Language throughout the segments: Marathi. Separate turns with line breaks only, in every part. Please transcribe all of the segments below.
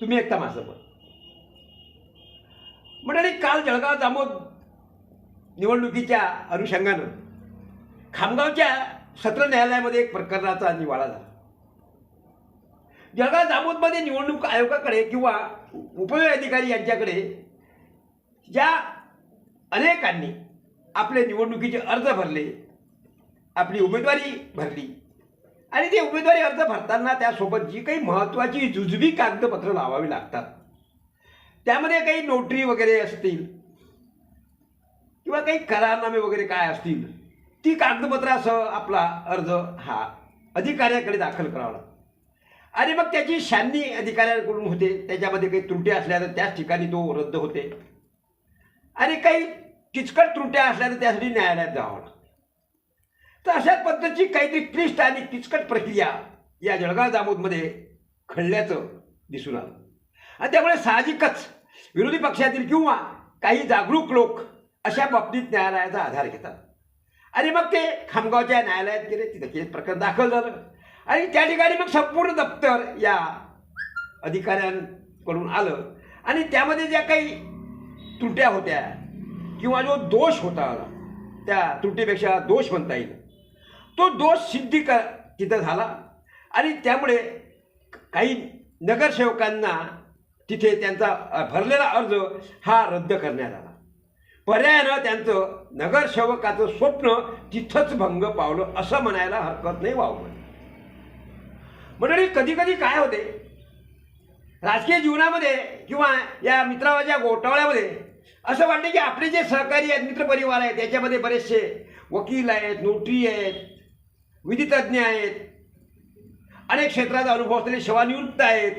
तुम्ही ऐकता माझं पण. मंडळी काल जळगाव जामोद निवडणुकीच्या अनुषंगानं खामगावच्या सत्र न्यायालयामध्ये एक प्रकरणाचा निवाडा झाला. जळगाव जामोदमध्ये निवडणूक आयोगाकडे किंवा उपविभाग अधिकारी यांच्याकडे ज्या अनेकांनी आपले निवडणुकीचे अर्ज भरले आपली उमेदवारी भरली आणि ते उमेदवारी अर्ज भरताना त्यासोबत जी काही महत्त्वाची जुजबी कागदपत्र लावावी लागतात. त्यामध्ये काही नोटरी वगैरे असतील किंवा काही करारनामे वगैरे काय असतील ती कागदपत्रासह आपला अर्ज हा अधिकाऱ्याकडे दाखल करावा लागतो. आणि मग त्याची शांनी अधिकाऱ्यांकडून होते त्याच्यामध्ये काही त्रुटी असल्या तर त्याच ठिकाणी तो रद्द होते. आणि काही किचकट त्रुट्या असल्या तर त्यासाठी न्यायालयात जावं लागतं. तर अशाच पद्धतीची काहीतरी क्लिष्ट आणि किचकट प्रक्रिया या जळगाव जामोदमध्ये घडल्याचं दिसून आलं. आणि त्यामुळे साहजिकच विरोधी पक्षातील किंवा काही जागरूक लोक अशा बाबतीत न्यायालयाचा आधार घेतात. आणि मग ते खामगावच्या न्यायालयात गेले तिथं केस प्रकरण दाखल झालं. आणि त्या ठिकाणी मग संपूर्ण दप्तर या अधिकाऱ्यांकडून आलं. आणि त्यामध्ये ज्या काही त्रुट्या होत्या किंवा जो दोष होता त्या त्रुटीपेक्षा दोष म्हणता येईल. तो दोष सिद्धी क तिथं झाला. आणि त्यामुळे काही नगरसेवकांना तिथे त्यांचा भरलेला अर्ज हा रद्द करण्यात आला. पर्यायानं त्यांचं नगरसेवकाचं स्वप्न तिथंच भंग पावलं असं म्हणायला हरकत नाही वावलं मंडळी कधी कधी काय होते? राजकीय जीवनामध्ये किंवा या मित्रावाच्या घोटाळ्यामध्ये असं वाटतं की आपले जे सहकारी आहेत मित्रपरिवार आहेत त्याच्यामध्ये बरेचसे वकील आहेत नोटरी आहेत विधितज्ञ आहेत. अनेक क्षेत्राचा अनुभव असलेले सेवानिवृत्त आहेत.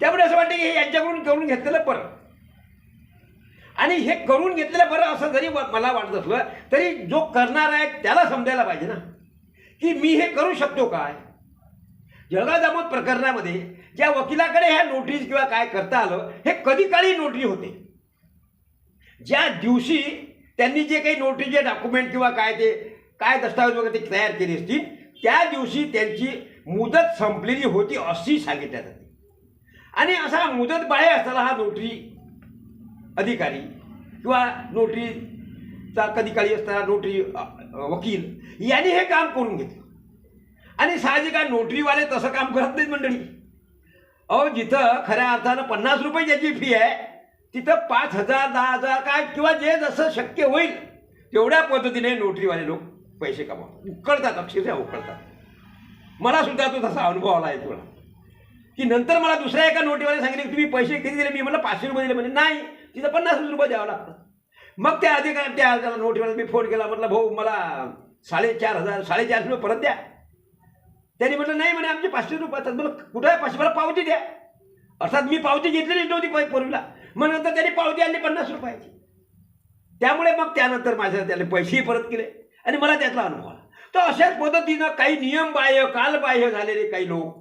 त्यामुळे असं वाटतं की हे यांच्याकडून करून घेतलेलं बरं. आणि हे करून घेतलेलं बरं असं जरी मला वाटत असलं तरी जो करणार आहे त्याला समजायला पाहिजे ना. की मी हे करू शकतो काय? जळगाव जामोद प्रकरणामध्ये ज्या वकिलाकडे ह्या नोटीस किंवा काय करता आलं हे कधी काळी नोटरी होते? ज्या दिवशी त्यांनी जे काही नोटरीचे डॉक्युमेंट किंवा काय ते काय दस्तावेज वगैरे ते तयार केले असतील त्या दिवशी त्यांची मुदत संपलेली होती अशी सांगितल्या जाते आणि असा मुदत बाहेर असताना हा नोटरी अधिकारी किंवा नोटरीचा कधी असताना नोटरी वकील यांनी हे काम करून घेतलं. आणि साहजिक आहे नोटरीवाले तसं काम करत नाहीत मंडळी. अहो जिथं खऱ्या अर्थानं पन्नास रुपये ज्याची फी आहे तिथं पाच हजार दहा हजार काय किंवा जे जसं शक्य होईल तेवढ्या पद्धतीने नोटरीवाले लोक पैसे कमावतात. उकळतात अक्षरशः उकळतात. मला सुद्धा तो तसा अनुभव आला आहे तुला. की नंतर मला दुसऱ्या एका नोटीवाले सांगितले की तुम्ही पैसे किती दिले? मी म्हणलं पाचशे रुपये दिले म्हणजे नाही तिथं पन्नास रुपये द्यावं लागतं. मग त्या अधिकार त्या त्याला नोटीवाला मी फोन केला. म्हटलं भाऊ मला साडेचार हजार साडेचारशे रुपये परत द्या. त्यांनी म्हटलं नाही म्हणे आमचे पाचशे रुपये असतात मला कुठं आहे पाचशे? मला पावती द्या. अर्थात मी पावती घेतलेली नव्हती पै पूर्वीला. मग नंतर त्यांनी पावती आणली पन्नास रुपयाची. त्यामुळे मग त्यानंतर माझ्या त्याने पैसेही परत केले. आणि मला त्यातला अनुभव आला. तर अशाच पद्धतीनं काही नियमबाह्य कालबाह्य झालेले काही लोक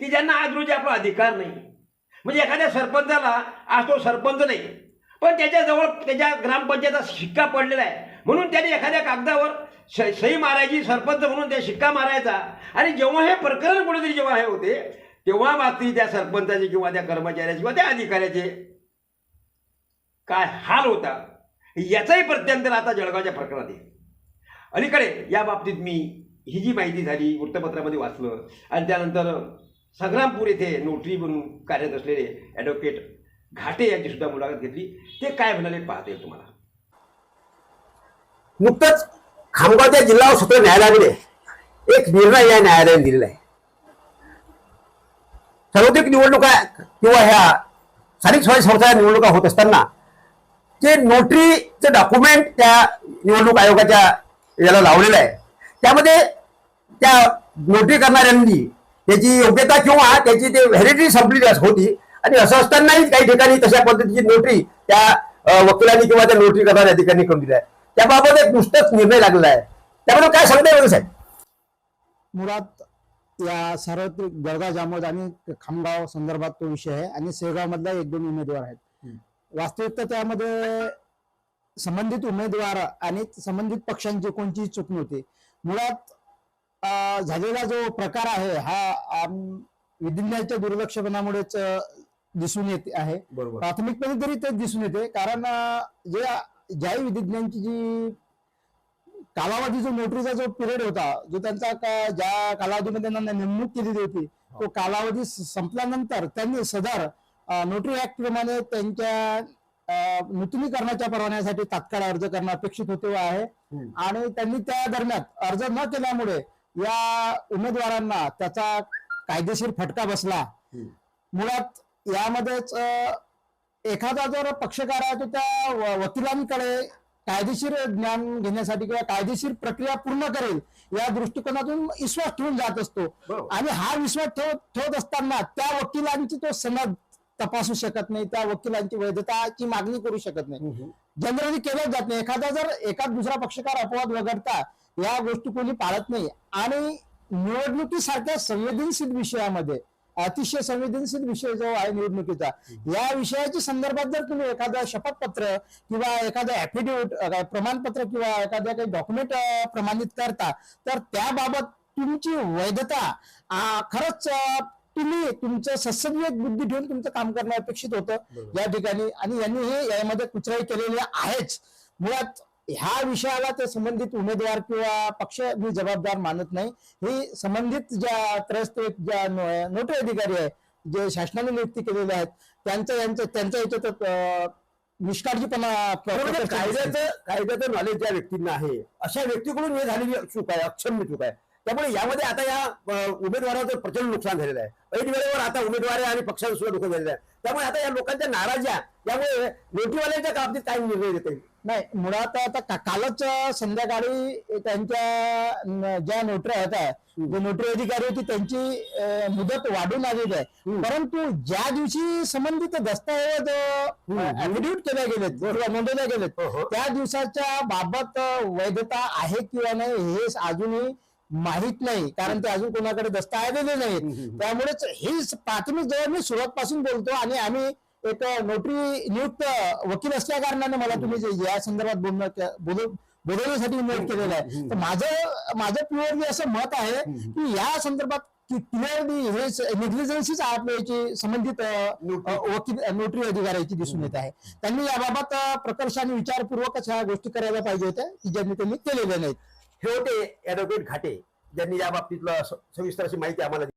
की ज्यांना आज रोजी आपला अधिकार नाही. म्हणजे एखाद्या सरपंचाला आज तो सरपंच नाही पण त्याच्याजवळ त्याच्या ग्रामपंचायतचा शिक्का पडलेला आहे. म्हणून त्याने एखाद्या कागदावर स सही मारायची सरपंच म्हणून त्या शिक्का मारायचा. आणि जेव्हा हे प्रकरण कुठेतरी जेव्हा हे होते तेव्हा मात्र त्या सरपंचाचे किंवा त्या कर्मचाऱ्याचे किंवा त्या अधिकाऱ्याचे काय हाल होता याचाही प्रत्यंतर आता जळगावच्या प्रकरणात आहे. अलीकडे या बाबतीत मी ही जी माहिती झाली वृत्तपत्रामध्ये वाचलं आणि त्यानंतर संग्रामपूर येथे नोटरी म्हणून कार्यरत असलेले ॲडव्होकेट घाटे यांची सुद्धा मुलाखत घेतली. ते काय म्हणाले पाहता येईल तुम्हाला.
नुकतंच खामगावच्या जिल्हा सत्र न्यायालयाने एक निर्णय या न्यायालयाने दिलेला आहे. सार्वत्रिक निवडणुका किंवा ह्या स्थानिक स्वराज्य संस्था निवडणुका होत असताना जे नोटरीचं डॉक्युमेंट त्या निवडणूक आयोगाच्या याला लावलेलं आहे. त्यामध्ये त्या नोटरी करणाऱ्यांनी त्याची योग्यता किंवा त्याची ते व्हॅलिडिटी संपलेली होती. आणि असं असतानाही काही ठिकाणी तशा पद्धतीची नोटरी त्या वकिलांनी किंवा त्या नोटरी करणाऱ्या अधिकाऱ्यांनी करून दिली आहे. त्याबाबत एक नुसतंच निर्णय लागलेला आहे. त्यामुळे काय सांगता येईल साहेब?
मुळात या सार्वत्रिक जळगाव जामोद आणि खामगाव संदर्भात तो विषय आहे आणि सेगाव मधला एक दोन उमेदवार आहेत. वास्तविकता त्यामध्ये संबंधित उमेदवार आणि संबंधित पक्षांची कोणतीही चूक नव्हती. मुळात झालेला जो प्रकार आहे हा विधिज्ञाच्या दुर्लक्षपणामुळेच दिसून येत आहे.
बरोबर.
प्राथमिकपणे तरी ते दिसून येते कारण जे ज्याही विधिज्ञांची जी कालावधी जो नोटरीचा जो पिरियड होता जो त्यांचा का- ज्या कालावधीमध्ये त्यांना नेमणूक केलेली होती तो कालावधी स- संपल्यानंतर त्यांनी सदर नोटरी ऍक्ट प्रमाणे त्यांच्या नूतनीकरणाच्या परवान्यासाठी तात्काळ अर्ज करणं अपेक्षित होते आहे. आणि त्यांनी त्या दरम्यान अर्ज न केल्यामुळे या उमेदवारांना त्याचा कायदेशीर फटका बसला. मुळात यामध्येच एखादा जर पक्षकार आहे तो त्या वकिलांकडे कायदेशीर ज्ञान घेण्यासाठी किंवा कायदेशीर प्रक्रिया पूर्ण करेल या दृष्टिकोनातून विश्वास ठेवून जात असतो. आणि हा विश्वास ठेव ठेवत असताना त्या वकिलांची तो सनद तपासू शकत नाही त्या वकिलांची वैधताची मागणी करू शकत नाही. जनरली केलं जात नाही. एखादा जर एखाद दुसरा पक्षकार अपवाद वगळता या गोष्टी कोणी पाळत नाही. आणि निवडणुकीसारख्या संवेदनशील विषयामध्ये अतिशय संवेदनशील विषय जो आहे निवडणुकीचा या विषयाच्या संदर्भात जर तुम्ही एखादं शपथपत्र किंवा एखादं ऍफिडेव्हिट प्रमाणपत्र किंवा एखाद्या काही डॉक्युमेंट प्रमाणित करता तर त्याबाबत तुमची वैधता खरंच तुम्ही तुमचं सत्सविवेक बुद्धी ठेवून तुमचं काम करणं अपेक्षित होतं. या ठिकाणी. आणि यांनी हे यामध्ये कुचराई केलेली आहेच. मुळात ह्या विषयाला ते संबंधित उमेदवार किंवा पक्ष मी जबाबदार मानत नाही. हे संबंधित ज्या त्रयस्थ ज्या नोटरी अधिकारी आहे जे शासनाने नियुक्ती केलेले आहेत त्यांचं यांचं त्यांच्या याच्यात निष्काळजीपणा.
कायद्याचं कायद्याचं नॉलेज ज्या व्यक्तींना आहे अशा व्यक्तीकडून हे झालेली चूक आहे अक्षम्य चूक आहे. त्यामुळे यामध्ये आता या उमेदवाराचं प्रचंड नुकसान झालेलं आहे. ऐन वेळेवर आता उमेदवार आणि पक्षांचं सुद्धा नुकसान झालेलं आहे. त्यामुळे आता या लोकांच्या नाराज्या त्यामुळे नोटीवाल्यांच्या बाबतीत काय निर्णय देता येईल?
नाही मुळात आता का- कालच संध्याकाळी त्यांच्या ज्या नोटऱ्या होत्या जे नोटरी अधिकारी होती त्यांची मुदत वाढून आलेली आहे. परंतु ज्या दिवशी संबंधित दस्तऐवज ऍफिडेव्हिट केल्या गेलेत किंवा नोंदवल्या गेलेत
हो, हो.
त्या दिवसाच्या बाबत वैधता आहे किंवा नाही हे अजूनही माहीत नाही कारण ते अजून कोणाकडे दस्त आलेले नाहीत. त्यामुळेच ही प्राथमिक जवळ मी सुरुवातपासून बोलतो आणि आम्ही एक नोटरी नियुक्त वकील असल्या कारणाने मला तुम्ही जे या संदर्भात बोलणं बोलवण्यासाठी नियुक्त केलेलं आहे. तर माझं माझं प्युअरली असं मत आहे की या संदर्भात क्लिअरली हे निग्लिजन्सीच आपल्याची संबंधित वकील नोटरी अधिकाऱ्याची दिसून येत आहे. त्यांनी याबाबत प्रकर्षाने विचारपूर्वकच ह्या गोष्टी करायला पाहिजे होत्या की ज्यांनी त्यांनी केलेल्या नाहीत.
हे होते ॲडव्होकेट घाटे ज्यांनी या बाबतीतलं सविस्तर अशी माहिती आम्हाला दिली.